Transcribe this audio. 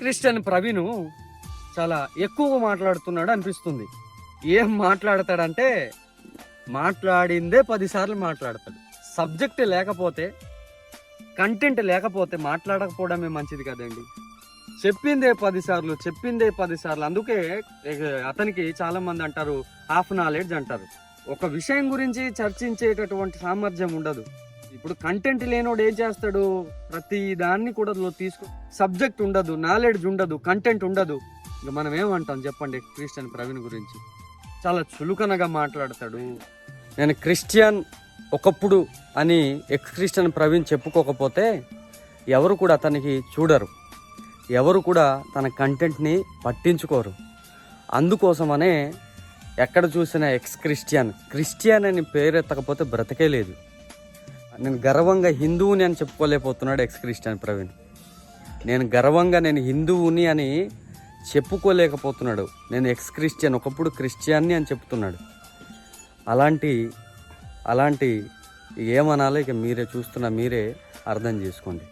Christian Praveen చాలా ఎక్కువగా మాట్లాడుతున్నాడు అనిపిస్తుంది. ఏం మాట్లాడతాడంటే మాట్లాడిందే పదిసార్లు మాట్లాడతాడు. సబ్జెక్ట్ లేకపోతే కంటెంట్ లేకపోతే మాట్లాడకపోవడమే మంచిది కదండి. చెప్పిందే పదిసార్లు చెప్పిందే పదిసార్లు. అందుకే అతనికి చాలామంది అంటారు హాఫ్ నాలెడ్జ్ అంటారు. ఒక విషయం గురించి చర్చించేటటువంటి సామర్థ్యం ఉండదు. ఇప్పుడు కంటెంట్ లేనోడు ఏం చేస్తాడు? ప్రతి దాన్ని కూడా తీసుకో. సబ్జెక్ట్ ఉండదు నాలెడ్జ్ ఉండదు కంటెంట్ ఉండదు. ఇక మనం ఏమంటాం చెప్పండి క్రిస్టియన్ ప్రవీణ్ గురించి? చాలా చులుకనగా మాట్లాడతాడు. నేను క్రిస్టియన్ ఒకప్పుడు అని ఎక్స్ క్రిస్టియన్ ప్రవీణ్ చెప్పుకోకపోతే ఎవరు కూడా అతనికి చూడరు. ఎవరు కూడా తన కంటెంట్ని పట్టించుకోరు. అందుకోసమనే ఎక్కడ చూసిన ఎక్స్ క్రిస్టియన్. క్రిస్టియన్ అని పేరెత్తకపోతే బ్రతకే లేదు. నేను గర్వంగా హిందువుని అని చెప్పుకోలేకపోతున్నాడు ఎక్స్ క్రిస్టియన్ ప్రవీణ్. నేను గర్వంగా నేను హిందువుని అని చెప్పుకోలేకపోతున్నాడు. నేను ఎక్స్ క్రిస్టియన్ ఒకప్పుడు క్రిస్టియన్ని అని చెప్తున్నాడు. అలాంటి అలాంటి ఏమనాలో ఇక మీరే చూస్తున్న మీరే అర్థం చేసుకోండి.